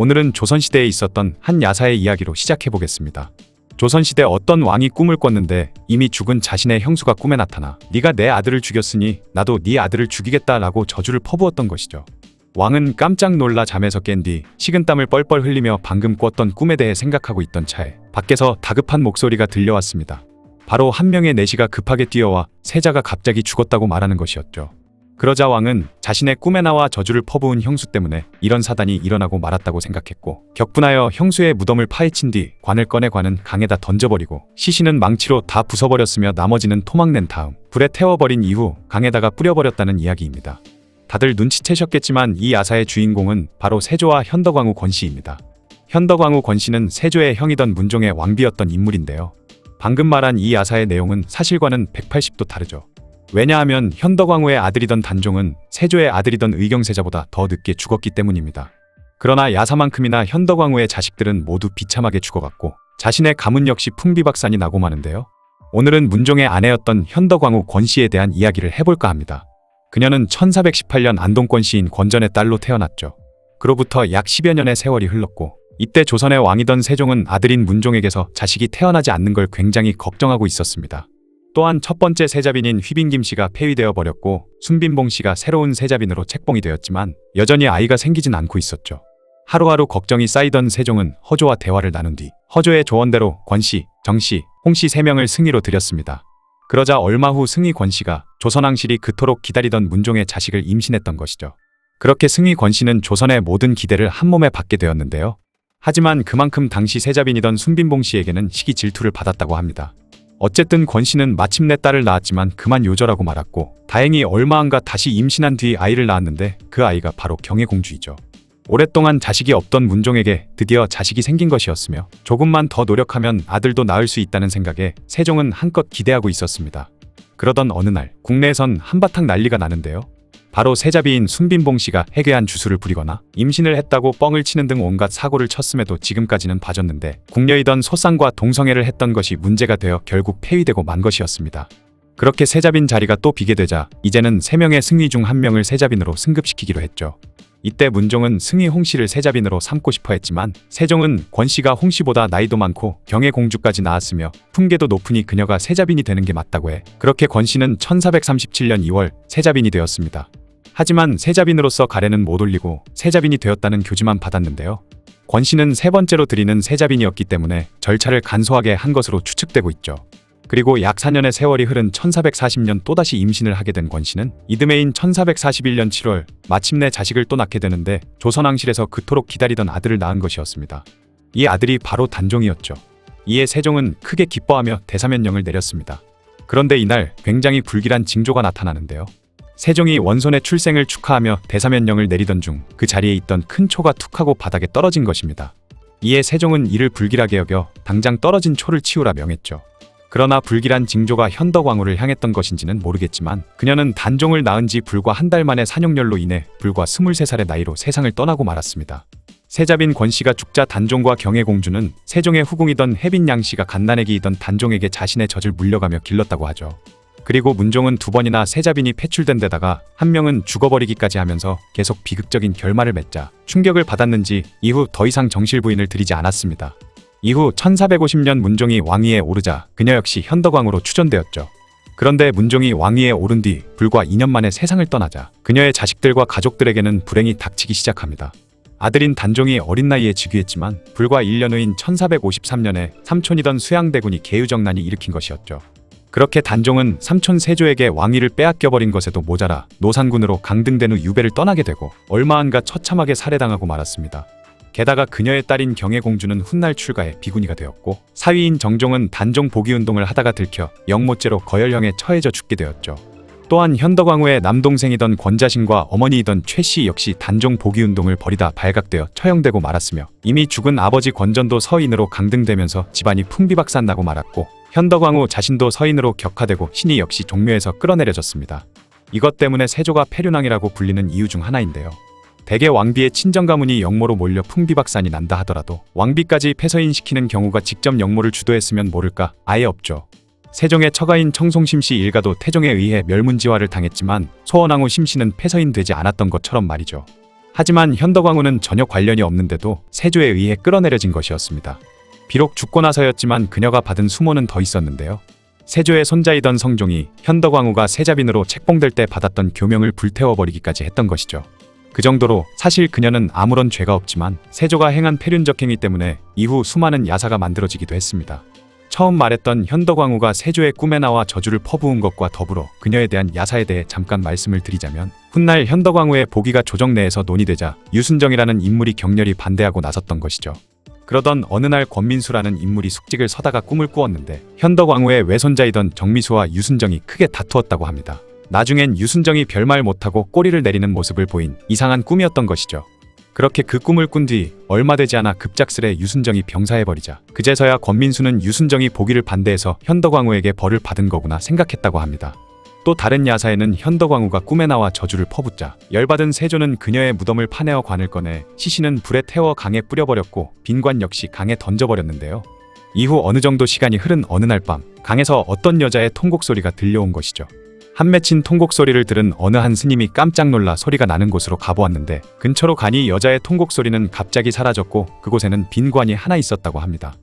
오늘은 조선시대에 있었던 한 야사의 이야기로 시작해보겠습니다. 조선시대 어떤 왕이 꿈을 꿨는데 이미 죽은 자신의 형수가 꿈에 나타나 네가 내 아들을 죽였으니 나도 네 아들을 죽이겠다라고 저주를 퍼부었던 것이죠. 왕은 깜짝 놀라 잠에서 깬 뒤 식은땀을 뻘뻘 흘리며 방금 꿨던 꿈에 대해 생각하고 있던 차에 밖에서 다급한 목소리가 들려왔습니다. 바로 한 명의 내시가 급하게 뛰어와 세자가 갑자기 죽었다고 말하는 것이었죠. 그러자 왕은 자신의 꿈에 나와 저주를 퍼부은 형수 때문에 이런 사단이 일어나고 말았다고 생각했고 격분하여 형수의 무덤을 파헤친 뒤 관을 꺼내 관은 강에다 던져버리고 시신은 망치로 다 부숴버렸으며 나머지는 토막낸 다음 불에 태워버린 이후 강에다가 뿌려버렸다는 이야기입니다. 다들 눈치채셨겠지만 이 야사의 주인공은 바로 세조와 현덕왕후 권씨입니다. 현덕왕후 권씨는 세조의 형이던 문종의 왕비였던 인물인데요. 방금 말한 이 야사의 내용은 사실과는 180도 다르죠. 왜냐하면 현덕왕후의 아들이던 단종은 세조의 아들이던 의경세자보다 더 늦게 죽었기 때문입니다. 그러나 야사만큼이나 현덕왕후의 자식들은 모두 비참하게 죽어갔고 자신의 가문 역시 풍비박산이 나고 마는데요. 오늘은 문종의 아내였던 현덕왕후 권씨에 대한 이야기를 해볼까 합니다. 그녀는 1418년 안동권 시인 권전의 딸로 태어났죠. 그로부터 약 10여 년의 세월이 흘렀고 이때 조선의 왕이던 세종은 아들인 문종에게서 자식이 태어나지 않는 걸 굉장히 걱정하고 있었습니다. 또한 첫 번째 세자빈인 휘빈김 씨가 폐위되어 버렸고 순빈봉 씨가 새로운 세자빈으로 책봉이 되었지만 여전히 아이가 생기진 않고 있었죠. 하루하루 걱정이 쌓이던 세종은 허조와 대화를 나눈 뒤 허조의 조언대로 권 씨, 정 씨, 홍 씨 세 명을 승희로 들였습니다. 그러자 얼마 후 승희 권 씨가 조선왕실이 그토록 기다리던 문종의 자식을 임신했던 것이죠. 그렇게 승희 권 씨는 조선의 모든 기대를 한몸에 받게 되었는데요. 하지만 그만큼 당시 세자빈이던 순빈봉 씨에게는 시기 질투를 받았다고 합니다. 어쨌든 권 씨는 마침내 딸을 낳았지만 그만 요절하고 말았고 다행히 얼마 안가 다시 임신한 뒤 아이를 낳았는데 그 아이가 바로 경혜공주이죠. 오랫동안 자식이 없던 문종에게 드디어 자식이 생긴 것이었으며 조금만 더 노력하면 아들도 낳을 수 있다는 생각에 세종은 한껏 기대하고 있었습니다. 그러던 어느 날 국내에선 한바탕 난리가 나는데요. 바로 세자비인 순빈봉 씨가 해괴한 주술을 부리거나 임신을 했다고 뻥을 치는 등 온갖 사고를 쳤음에도 지금까지는 봐줬는데 궁녀이던 소쌍과 동성애를 했던 것이 문제가 되어 결국 폐위되고 만 것이었습니다. 그렇게 세자빈 자리가 또 비게 되자 이제는 세명의 승위 중한 명을 세자빈으로 승급시키기로 했죠. 이때 문종은 승희 홍씨를 세자빈으로 삼고 싶어 했지만 세종은 권씨가 홍씨보다 나이도 많고 경혜공주까지 낳았으며 풍계도 높으니 그녀가 세자빈이 되는 게 맞다고 해 그렇게 권씨는 1437년 2월 세자빈이 되었습니다. 하지만 세자빈으로서 가래는 못 올리고 세자빈이 되었다는 교지만 받았는데요. 권 씨는 세 번째로 드리는 세자빈이었기 때문에 절차를 간소하게 한 것으로 추측되고 있죠. 그리고 약 4년의 세월이 흐른 1440년 또다시 임신을 하게 된 권 씨는 이듬해인 1441년 7월 마침내 자식을 또 낳게 되는데 조선왕실에서 그토록 기다리던 아들을 낳은 것이었습니다. 이 아들이 바로 단종이었죠. 이에 세종은 크게 기뻐하며 대사면령을 내렸습니다. 그런데 이날 굉장히 불길한 징조가 나타나는데요. 세종이 원손의 출생을 축하하며 대사면령을 내리던 중 그 자리에 있던 큰 초가 툭하고 바닥에 떨어진 것입니다. 이에 세종은 이를 불길하게 여겨 당장 떨어진 초를 치우라 명했죠. 그러나 불길한 징조가 현덕왕후를 향했던 것인지는 모르겠지만 그녀는 단종을 낳은 지 불과 한 달 만에 산용열로 인해 불과 23살의 나이로 세상을 떠나고 말았습니다. 세자빈 권씨가 죽자 단종과 경혜공주는 세종의 후궁이던 혜빈 양씨가 갓난애기이던 단종에게 자신의 젖을 물려가며 길렀다고 하죠. 그리고 문종은 두 번이나 세자빈이 패출된 데다가 한 명은 죽어버리기까지 하면서 계속 비극적인 결말을 맺자 충격을 받았는지 이후 더 이상 정실 부인을 드리지 않았습니다. 이후 1450년 문종이 왕위에 오르자 그녀 역시 현덕왕으로 추존되었죠. 그런데 문종이 왕위에 오른 뒤 불과 2년 만에 세상을 떠나자 그녀의 자식들과 가족들에게는 불행이 닥치기 시작합니다. 아들인 단종이 어린 나이에 즉위했지만 불과 1년 후인 1453년에 삼촌이던 수양대군이 계유정난이 일으킨 것이었죠. 그렇게 단종은 삼촌 세조에게 왕위를 빼앗겨버린 것에도 모자라 노산군으로 강등된 후 유배를 떠나게 되고 얼마 안가 처참하게 살해당하고 말았습니다. 게다가 그녀의 딸인 경혜공주는 훗날 출가해 비구니가 되었고 사위인 정종은 단종 복위운동을 하다가 들켜 영모죄로 거열형에 처해져 죽게 되었죠. 또한 현덕왕후의 남동생이던 권자신과 어머니이던 최씨 역시 단종 복위운동을 벌이다 발각되어 처형되고 말았으며 이미 죽은 아버지 권전도 서인으로 강등되면서 집안이 풍비박산나고 말았고 현덕왕후 자신도 서인으로 격화되고 신이 역시 종묘에서 끌어내려졌습니다. 이것 때문에 세조가 폐륜왕이라고 불리는 이유 중 하나인데요. 대개 왕비의 친정 가문이 영모로 몰려 풍비박산이 난다 하더라도 왕비까지 폐서인시키는 경우가 직접 영모를 주도했으면 모를까 아예 없죠. 세종의 처가인 청송심 씨 일가도 태종에 의해 멸문지화를 당했지만 소원왕후 심씨는 폐서인 되지 않았던 것처럼 말이죠. 하지만 현덕왕후는 전혀 관련이 없는데도 세조에 의해 끌어내려진 것이었습니다. 비록 죽고 나서였지만 그녀가 받은 수모는 더 있었는데요. 세조의 손자이던 성종이 현덕왕후가 세자빈으로 책봉될 때 받았던 교명을 불태워버리기까지 했던 것이죠. 그 정도로 사실 그녀는 아무런 죄가 없지만 세조가 행한 폐륜적 행위 때문에 이후 수많은 야사가 만들어지기도 했습니다. 처음 말했던 현덕왕후가 세조의 꿈에 나와 저주를 퍼부은 것과 더불어 그녀에 대한 야사에 대해 잠깐 말씀을 드리자면 훗날 현덕왕후의 보기가 조정 내에서 논의되자 유순정이라는 인물이 격렬히 반대하고 나섰던 것이죠. 그러던 어느 날 권민수라는 인물이 숙직을 서다가 꿈을 꾸었는데 현덕왕후의 외손자이던 정미수와 유순정이 크게 다투었다고 합니다. 나중엔 유순정이 별말 못하고 꼬리를 내리는 모습을 보인 이상한 꿈이었던 것이죠. 그렇게 그 꿈을 꾼 뒤 얼마 되지 않아 급작스레 유순정이 병사해버리자 그제서야 권민수는 유순정이 보기를 반대해서 현덕왕후에게 벌을 받은 거구나 생각했다고 합니다. 또 다른 야사에는 현덕왕후가 꿈에 나와 저주를 퍼붓자 열받은 세조는 그녀의 무덤을 파내어 관을 꺼내 시신은 불에 태워 강에 뿌려버렸고 빈관 역시 강에 던져버렸는데요. 이후 어느 정도 시간이 흐른 어느 날 밤 강에서 어떤 여자의 통곡 소리가 들려온 것이죠. 한 맺힌 통곡 소리를 들은 어느 한 스님이 깜짝 놀라 소리가 나는 곳으로 가보았는데 근처로 가니 여자의 통곡 소리는 갑자기 사라졌고 그곳에는 빈 관이 하나 있었다고 합니다.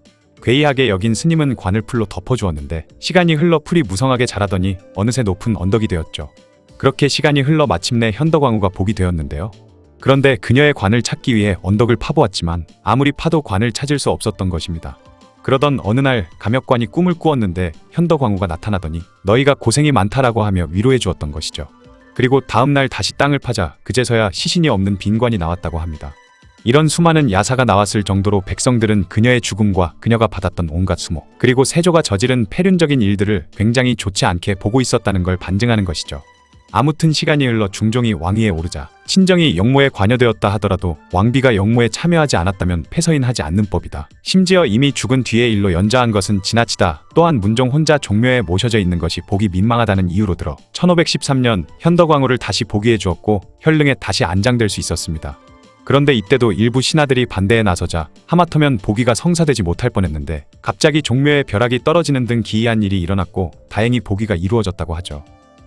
괴이하게 여긴 스님은 관을 풀로 덮어주었는데 시간이 흘러 풀이 무성하게 자라더니 어느새 높은 언덕이 되었죠. 그렇게 시간이 흘러 마침내 현덕왕후가 복이 되었는데요. 그런데 그녀의 관을 찾기 위해 언덕을 파보았지만 아무리 파도 관을 찾을 수 없었던 것입니다. 그러던 어느 날 감역관이 꿈을 꾸었는데 현덕왕후가 나타나더니 너희가 고생이 많다라고 하며 위로해 주었던 것이죠. 그리고 다음 날 다시 땅을 파자 그제서야 시신이 없는 빈관이 나왔다고 합니다. 이런 수많은 야사가 나왔을 정도로 백성들은 그녀의 죽음과 그녀가 받았던 온갖 수모 그리고 세조가 저지른 폐륜적인 일들을 굉장히 좋지 않게 보고 있었다는 걸 반증하는 것이죠. 아무튼 시간이 흘러 중종이 왕위에 오르자 친정이 영모에 관여되었다 하더라도 왕비가 영모에 참여하지 않았다면 폐서인하지 않는 법이다. 심지어 이미 죽은 뒤의 일로 연자한 것은 지나치다. 또한 문종 혼자 종묘에 모셔져 있는 것이 보기 민망하다는 이유로 들어 1513년 현덕왕후를 다시 보기해 주었고 현릉에 다시 안장될 수 있었습니다. 그런데 이때도 일부 신하들이 반대에 나서자 하마터면 보기가 성사되지 못할 뻔했는데 갑자기 종묘에 벼락이 떨어지는 등 기이한 일이 일어났고 다행히 보기가 이루어졌다고 하죠.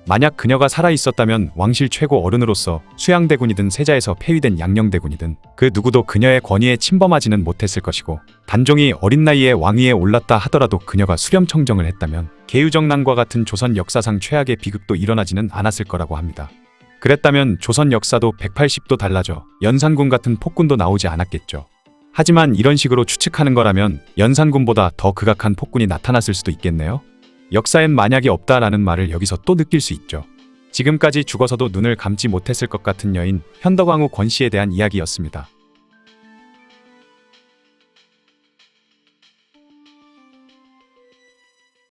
만약 그녀가 살아 있었다면 왕실 최고 어른으로서 수양대군이든 세자에서 폐위된 양녕대군이든 그 누구도 그녀의 권위에 침범하지는 못했을 것이고 단종이 어린 나이에 왕위에 올랐다 하더라도 그녀가 수렴청정을 했다면 계유정난과 같은 조선 역사상 최악의 비극도 일어나지는 않았을 거라고 합니다. 그랬다면 조선 역사도 180도 달라져 연산군 같은 폭군도 나오지 않았겠죠. 하지만 이런 식으로 추측하는 거라면 연산군보다 더 극악한 폭군이 나타났을 수도 있겠네요. 역사엔 만약이 없다라는 말을 여기서 또 느낄 수 있죠. 지금까지 죽어서도 눈을 감지 못했을 것 같은 여인 현덕왕후 권씨에 대한 이야기였습니다.